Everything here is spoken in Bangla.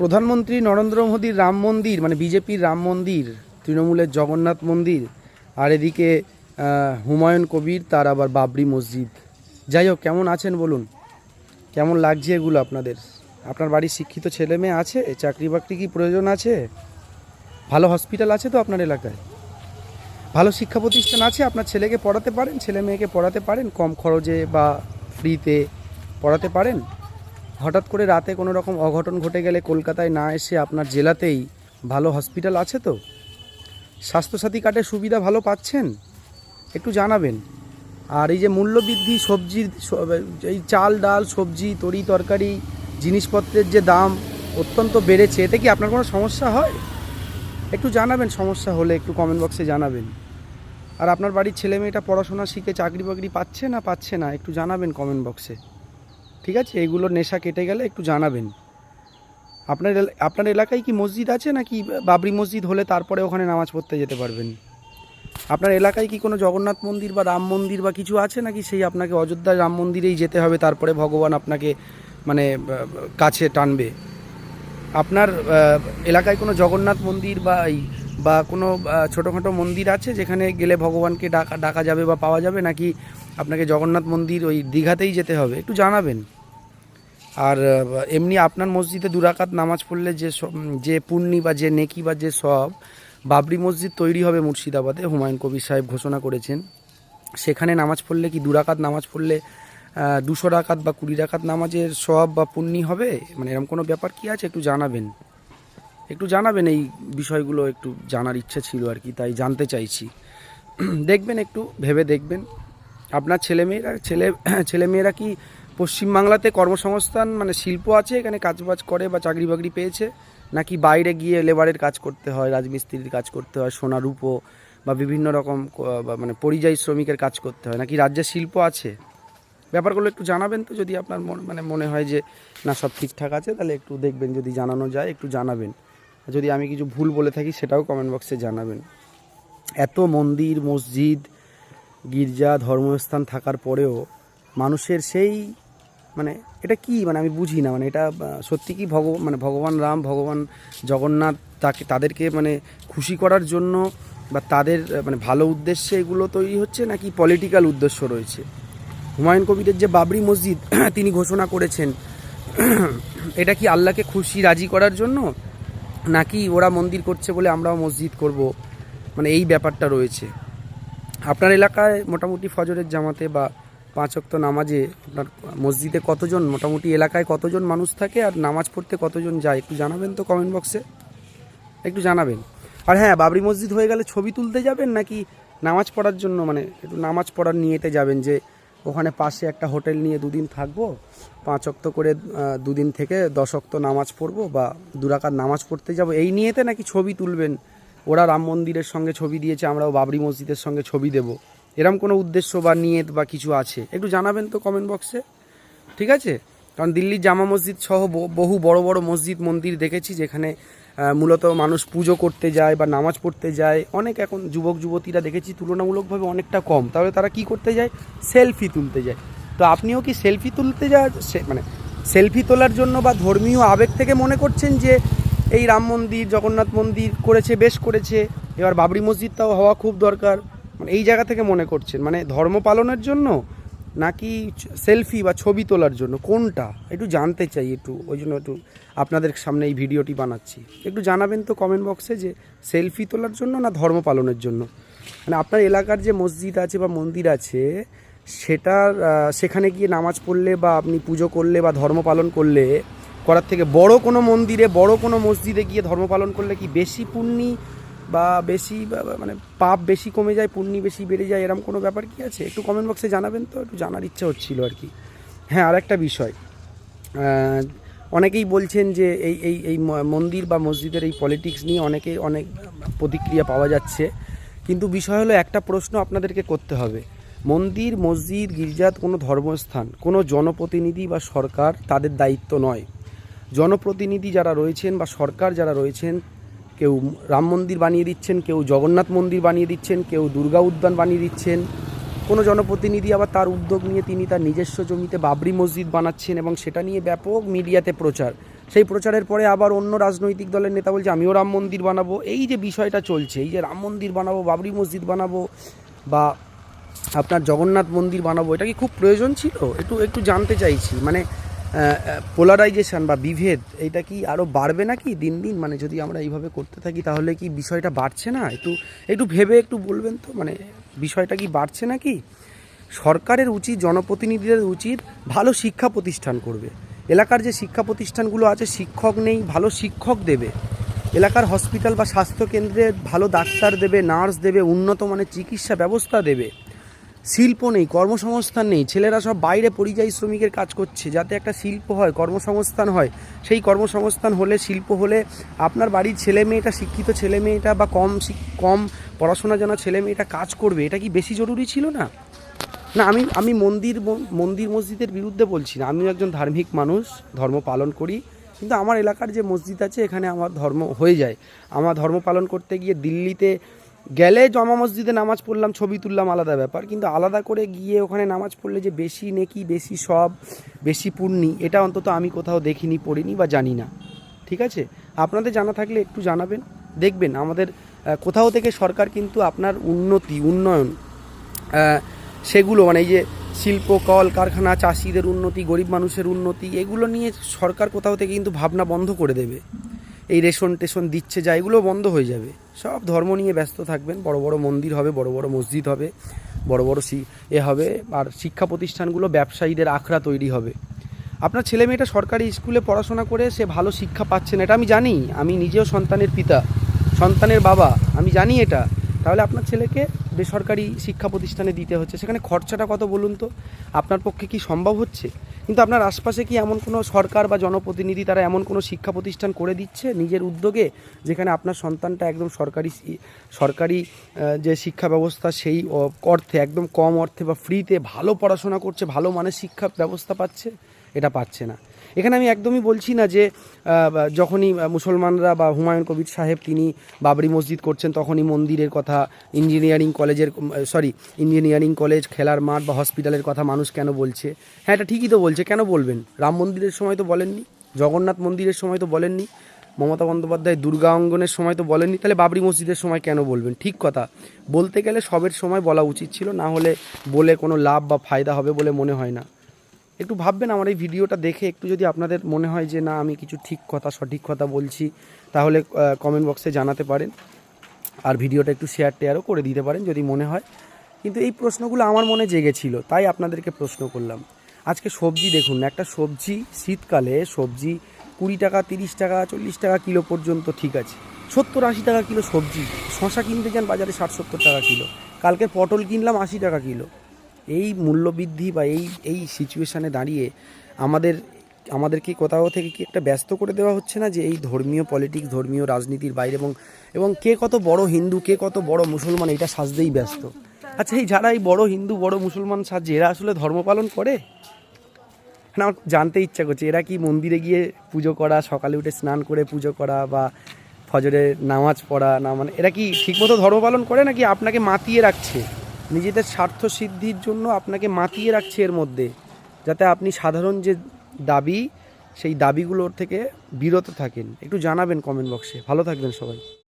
প্রধানমন্ত্রী নরেন্দ্র মোদীর রাম মন্দির মানে বিজেপির রাম মন্দির, তৃণমূলের জগন্নাথ মন্দির, আর এদিকে হুমায়ুন কবির, তার আবার বাবরি মসজিদ। যাই হোক, কেমন আছেন বলুন? কেমন লাগছে এগুলো আপনাদের? আপনার বাড়ির শিক্ষিত ছেলে মেয়ে আছে? চাকরি বাকরি কি প্রয়োজন আছে? ভালো হসপিটাল আছে তো আপনার এলাকায়? ভালো শিক্ষা প্রতিষ্ঠান আছে? আপনার ছেলেকে পড়াতে পারেন? ছেলে মেয়েকে পড়াতে পারেন? কম খরচে বা ফ্রিতে পড়াতে পারেন? হঠাৎ করে রাতে কোনো রকম অঘটন ঘটে গেলে কলকাতায় না এসে আপনার জেলাতেই ভালো হসপিটাল আছে তো? স্বাস্থ্যসাথী কার্ডের সুবিধা ভালো পাচ্ছেন? একটু জানাবেন। আর এই যে মূল্যবৃদ্ধি সবজির এই চাল, ডাল, সবজি, তরি তরকারি, জিনিসপত্রের যে দাম অত্যন্ত বেড়েছে, এতে কি আপনার কোনো সমস্যা হয়? একটু জানাবেন সমস্যা হলে একটু কমেন্ট বক্সে জানাবেন। আর আপনার বাড়ির ছেলে মেয়েটা পড়াশোনা শিখে চাকরি বাকরি পাচ্ছে না পাচ্ছে না, একটু জানাবেন কমেন্ট বক্সে ঠিক আছে? এগুলোর নেশা কেটে গেলে একটু জানাবেন। আপনার আপনার এলাকায় কি মসজিদ আছে নাকি বাবরি মসজিদ হলে তারপরে ওখানে নামাজ পড়তে যেতে পারবেন? আপনার এলাকায় কি কোনো জগন্নাথ মন্দির বা রাম মন্দির বা কিছু আছে নাকি সেই আপনাকে অযোধ্যা রাম মন্দিরেই যেতে হবে, তারপরে ভগবান আপনাকে মানে কাছে টানবে? আপনার এলাকায় কোনো জগন্নাথ মন্দির বা বা কোনো ছোটোখাটো মন্দির আছে যেখানে গেলে ভগবানকে ডাকা ডাকা যাবে বা পাওয়া যাবে নাকি আপনাকে জগন্নাথ মন্দির ওই দীঘাতেই যেতে হবে? একটু জানাবেন। আর এমনি আপনার মসজিদে দুরাকাত নামাজ পড়লে যে যে পুণ্যি বা যে নেকি বা যে সব, বাবরি মসজিদ তৈরি হবে মুর্শিদাবাদে, হুমায়ুন কবির সাহেব ঘোষণা করেছেন। সেখানে নামাজ পড়লে কি দুরাকাত নামাজ পড়লে দুশো রাকাত বা কুড়ি রাকাত নামাজের সব বা পুণ্যি হবে? মানে এরকম কোনো ব্যাপার কি আছে? একটু জানাবেন। একটু জানাবেন এই বিষয়গুলো, একটু জানার ইচ্ছা ছিল আর কি, তাই জানতে চাইছি। দেখবেন একটু, ভেবে দেখবেন। আপনার ছেলেমেয়েরা, ছেলে, ছেলেমেয়েরা কি পশ্চিমবাংলাতে কর্মসংস্থান মানে শিল্প আছে, এখানে কাজ বাজ করে বা চাকরি বাকরি পেয়েছে, নাকি বাইরে গিয়ে লেবারের কাজ করতে হয়, রাজমিস্ত্রির কাজ করতে হয়, সোনা রূপো বা বিভিন্ন রকম মানে পরিযায়ী শ্রমিকের কাজ করতে হয়, নাকি রাজ্যের শিল্প আছে? ব্যাপারগুলো একটু জানাবেন তো, যদি আপনার মন- মানে মনে হয় যে, না, সব ঠিকঠাক আছে, তাহলে একটু দেখবেন, যদি জানানো যায়, একটু জানাবেন। যদি আমি কিছু ভুল বলে থাকি, সেটাও কমেন্ট বক্সে জানাবেন। এত মন্দির, মসজিদ, গির্জা, ধর্মস্থান থাকার পরেও মানুষের সেই মানে এটা কি? মানে আমি বুঝি না। মানে এটা সত্যি কি ভগ মানে ভগবান রাম, ভগবান জগন্নাথ তাকে, তাদেরকে মানে খুশি করার জন্য বা তাদের মানে ভালো উদ্দেশ্যে এগুলো তৈরি হচ্ছে নাকি পলিটিক্যাল উদ্দেশ্য রয়েছে? হুমায়ুন কবিরের যে বাবরি মসজিদ, তিনি ঘোষণা করেছেন, এটা কি আল্লাহকে খুশি, রাজি করার জন্য? নাকি ওরা মন্দির করছে বলে আমরাও মসজিদ করব? মানে এই ব্যাপারটা রয়েছে। আপনার এলাকায় মোটামুটি ফজরের জামাতে বা পাঁচ ওয়াক্ত নামাজে, আপনার মসজিদে কতজন, মোটামুটি এলাকায় কতজন মানুষ থাকে আর নামাজ পড়তে কতজন যায়, একটু জানাবেন তো কমেন্ট বক্সে একটু জানাবেন। আর হ্যাঁ বাবরি মসজিদ হয়ে গেলে ছবি তুলতে যাবেন নাকি নামাজ পড়ার জন্য মানে একটু নামাজ পড়ার নিয়েতে যাবেন যে ওখানে পাশে একটা হোটেল নিয়ে দুদিন থাকব, পাঁচ অক্ত করে দুদিন থেকে দশ অক্ত নামাজ পড়ব বা দুরাকার নামাজ পড়তে যাব, এই নিয়েতে নাকি ছবি তুলবেন? ওরা রাম মন্দিরের সঙ্গে ছবি দিয়েছে, আমরাও বাবরি মসজিদের সঙ্গে ছবি দেব। এরম কোনো উদ্দেশ্য বা নিয়ত বা কিছু আছে? একটু জানাবেন তো কমেন্ট বক্সে ঠিক আছে? কারণ দিল্লির জামা মসজিদ সহ বহু বড় বড় মসজিদ, মন্দির দেখেছি যেখানে মূলত মানুষ পুজো করতে যায় বা নামাজ পড়তে যায়। অনেক এখন যুবক, যুবতীরা দেখেছি তুলনামূলকভাবে অনেকটা কম। তাহলে তারা কি করতে যায়? সেলফি তুলতে যায়। তো আপনিও কি সেলফি তুলতে যা মানে সেলফি তোলার জন্য বা ধর্মীয় আবেগ থেকে মনে করছেন যে, এই রাম মন্দির, জগন্নাথ মন্দির করেছে, বেশ করেছে। এবার বাবরি মসজিদটাও হওয়া খুব দরকার। মানে এই জায়গা থেকে মনে করছেন? মানে ধর্ম পালনের জন্য নাকি সেলফি বা ছবি তোলার জন্য? কোনটা? একটু জানতে চাই একটু, ওই জন্য একটু আপনাদের সামনে এই ভিডিওটি বানাচ্ছি। একটু জানাবেন তো কমেন্ট বক্সে যে সেলফি তোলার জন্য না ধর্ম পালনের জন্য? মানে আপনার এলাকার যে মসজিদ আছে বা মন্দির আছে, সেটার সেখানে গিয়ে নামাজ পড়লে বা আপনি পুজো করলে বা ধর্ম পালন করলে, করার থেকে বড় কোনো মন্দিরে, বড় কোনো মসজিদে গিয়ে ধর্ম পালন করলে কি বেশি পুণ্যি বা বেশি মানে পাপ বেশি কমে যায়, পুণ্যি বেশি বেড়ে যায় এরকম কোনো ব্যাপার কি আছে? একটু কমেন্ট বক্সে জানাবেন তো, একটু জানার ইচ্ছা হচ্ছিল আর কি। হ্যাঁ আর একটা বিষয় অনেকেই বলছেন যে এই এই এই মন্দির বা মসজিদের এই পলিটিক্স নিয়ে অনেকে অনেক প্রতিক্রিয়া পাওয়া যাচ্ছে। কিন্তু বিষয় হলো একটা প্রশ্ন আপনাদেরকে করতে হবে। মন্দির, মসজিদ, গির্জাত কোনো ধর্মস্থান, কোনো জনপ্রতিনিধি বা সরকার তাদের দায়িত্ব নয়। জনপ্রতিনিধি যারা রয়েছেন বা সরকার যারা রয়েছেন কেউ রাম মন্দির বানিয়ে দিচ্ছেন, কেউ জগন্নাথ মন্দির বানিয়ে দিচ্ছেন, কেউ দুর্গা উদ্যান বানিয়ে দিচ্ছেন। কোনো জনপ্রতিনিধি আবার তার উদ্যোগ নিয়ে তিনি তার নিজস্ব জমিতে বাবরি মসজিদ বানাচ্ছেন এবং সেটা নিয়ে ব্যাপক মিডিয়াতে প্রচার। সেই প্রচারের পরে আবার অন্য রাজনৈতিক দলের নেতা বলছে, আমিও রাম মন্দির বানাবো। এই যে বিষয়টা চলছে, এই যে রাম মন্দির বানাবো, বাবরি মসজিদ বানাবো বা আপনার জগন্নাথ মন্দির বানাবো, এটা কি খুব প্রয়োজন ছিল? একটু একটু জানতে চাইছি। মানে পোলারাইজেশন বা বিভেদ, এটা কি আরও বাড়বে নাকি দিন দিন? মানে যদি আমরা এইভাবে করতে থাকি, তাহলে কি বিষয়টা বাড়ছে না? একটু একটু ভেবে একটু বলবেন তো মানে বিষয়টা কি বাড়ছে নাকি? সরকারের উচিত, জনপ্রতিনিধিদের উচিত ভালো শিক্ষা প্রতিষ্ঠান করবে। এলাকার যে শিক্ষা প্রতিষ্ঠানগুলো আছে, শিক্ষক নেই, ভালো শিক্ষক দেবে। এলাকার হসপিটাল বা স্বাস্থ্যকেন্দ্রে ভালো ডাক্তার দেবে নার্স দেবে, উন্নত মানের চিকিৎসা ব্যবস্থা দেবে। শিল্প নেই, কর্মসংস্থান নেই, ছেলেরা সব বাইরে পরিযায়ী শ্রমিকের কাজ করছে, যাতে একটা শিল্প হয়, কর্মসংস্থান হয়। সেই কর্মসংস্থান হলে, শিল্প হলে আপনার বাড়ির ছেলে মেয়েটা শিক্ষিত ছেলে মেয়েটা বা কম কম পড়াশোনা জানা ছেলে মেয়েটা কাজ করবে, এটা কি বেশি জরুরি ছিল না? না, আমি আমি মন্দির মন্দির মসজিদের বিরুদ্ধে বলছি না। আমিও একজন ধার্মিক মানুষ, ধর্ম পালন করি, কিন্তু আমার এলাকার যে মসজিদ আছে, এখানে আমার ধর্ম হয়ে যায়। আমার ধর্ম পালন করতে গিয়ে দিল্লিতে গেলে জমা মসজিদে নামাজ পড়লাম, ছবি তুললাম, আলাদা ব্যাপার। কিন্তু আলাদা করে গিয়ে ওখানে নামাজ পড়লে যে বেশি নেকি, বেশি সব, বেশি পুণ্যি, এটা অন্তত আমি কোথাও দেখিনি, পড়িনি বা জানি না। ঠিক আছে? আপনাদের জানা থাকলে একটু জানাবেন। দেখবেন, আমাদের কোথাও থেকে সরকার কিন্তু আপনার উন্নতি, উন্নয়ন সেগুলো মানে এই যে শিল্প, কল, কারখানা, চাষিদের উন্নতি, গরিব মানুষের উন্নতি, এগুলো নিয়ে সরকার কোথাও থেকে কিন্তু ভাবনা বন্ধ করে দেবে। এই রেশন টেশন দিচ্ছে যা, এগুলো বন্ধ হয়ে যাবে। সব ধর্ম নিয়ে ব্যস্ত থাকবেন। বড় বড় মন্দির হবে, বড় বড় মসজিদ হবে, বড় বড় এ হবে, আর শিক্ষা প্রতিষ্ঠানগুলো ব্যবসায়ীদের আখড়া তৈরি হবে। আপনার ছেলে মেয়েটা সরকারি স্কুলে পড়াশোনা করে সে ভালো শিক্ষা পাচ্ছে না এটা আমি জানি। আমি নিজেও সন্তানের পিতা, সন্তানের বাবা, আমি জানি এটা। তাহলে আপনার ছেলেকে বেসরকারি শিক্ষা প্রতিষ্ঠানে দিতে হচ্ছে। সেখানে খরচাটা কত বলুন তো? আপনার পক্ষে কি সম্ভব হচ্ছে? কিন্তু আপনার আশপাশে কি এমন কোনো সরকার বা জনপ্রতিনিধি তারা এমন কোনো শিক্ষা প্রতিষ্ঠান করে দিচ্ছে নিজের উদ্যোগে, যেখানে আপনার সন্তানটা একদম সরকারি সরকারি যে শিক্ষা ব্যবস্থা সেই অর্থে, একদম কম অর্থে বা ফ্রিতে ভালো পড়াশোনা করছে, ভালো মানের শিক্ষা ব্যবস্থা পাচ্ছে? এটা পাচ্ছে না। এখানে আমি একদমই বলছি না যে যখনই মুসলমানরা বা হুমায়ুন কবির সাহেব তিনি বাবরি মসজিদ করছেন, তখনই মন্দিরের কথা ইঞ্জিনিয়ারিং কলেজের সরি ইঞ্জিনিয়ারিং কলেজ খেলার মাঠ বা হসপিটালের কথা মানুষ কেন বলছে? হ্যাঁ এটা ঠিকই তো বলছে, কেন বলবেন? রাম মন্দিরের সময় তো বলেননি, জগন্নাথ মন্দিরের সময় তো বলেননি, মমতা বন্দ্যোপাধ্যায় দুর্গা অঙ্গনের সময় তো বলেননি, তাহলে বাবরি মসজিদের সময় কেন বলবেন? ঠিক কথা। বলতে গেলে সবের সময় বলা উচিত ছিল, না হলে বলে কোনো লাভ বা ফায়দা হবে বলে মনে হয় না। একটু ভাববেন আমার এই ভিডিওটা দেখে একটু যদি আপনাদের মনে হয় যে না, আমি কিছু ঠিক কথা, সঠিক কথা বলছি, তাহলে কমেন্ট বক্সে জানাতে পারেন। আর ভিডিওটা একটু শেয়ার টেয়ারও করে দিতে পারেন যদি মনে হয়। কিন্তু এই প্রশ্নগুলো আমার মনে জেগেছিল, তাই আপনাদেরকে প্রশ্ন করলাম। আজকে সবজি দেখুন, একটা সবজি শীতকালে, সবজি কুড়ি টাকা, তিরিশ টাকা, চল্লিশ টাকা কিলো পর্যন্ত ঠিক আছে। সত্তর, আশি টাকা কিলো সবজি শশা কিনতে যান বাজারে ষাট, সত্তর টাকা কিলো। কালকে পটল কিনলাম আশি টাকা কিলো। এই মূল্যবৃদ্ধি বা এই এই সিচুয়েশানে দাঁড়িয়ে আমাদের, আমাদেরকে কোথাও থেকে কি একটা ব্যস্ত করে দেওয়া হচ্ছে না যে এই ধর্মীয় পলিটিক্স ধর্মীয় রাজনীতির বাইরে এবং এবং কে কত বড় হিন্দু, কে কত বড় মুসলমান, এটা সাজতেই ব্যস্ত। আচ্ছা এই যারা এই বড় হিন্দু, বড় মুসলমান সাজছে, এরা আসলে ধর্ম পালন করে? না, আমার জানতে ইচ্ছা করছে, এরা কি মন্দিরে গিয়ে পুজো করা, সকালে উঠে স্নান করে পুজো করা বা ফজরে নামাজ পড়া, না মানে এরা কি ঠিকমতো ধর্ম পালন করে নাকি আপনাকে মাতিয়ে রাখছে? নিজেদের স্বার্থ সিদ্ধির জন্য আপনাকে মাতিয়ে রাখছে এর মধ্যে, যাতে আপনি সাধারণ যে দাবি, সেই দাবিগুলোর থেকে বিরত থাকেন। একটু জানাবেন কমেন্ট বক্সে ভালো থাকবেন সবাই।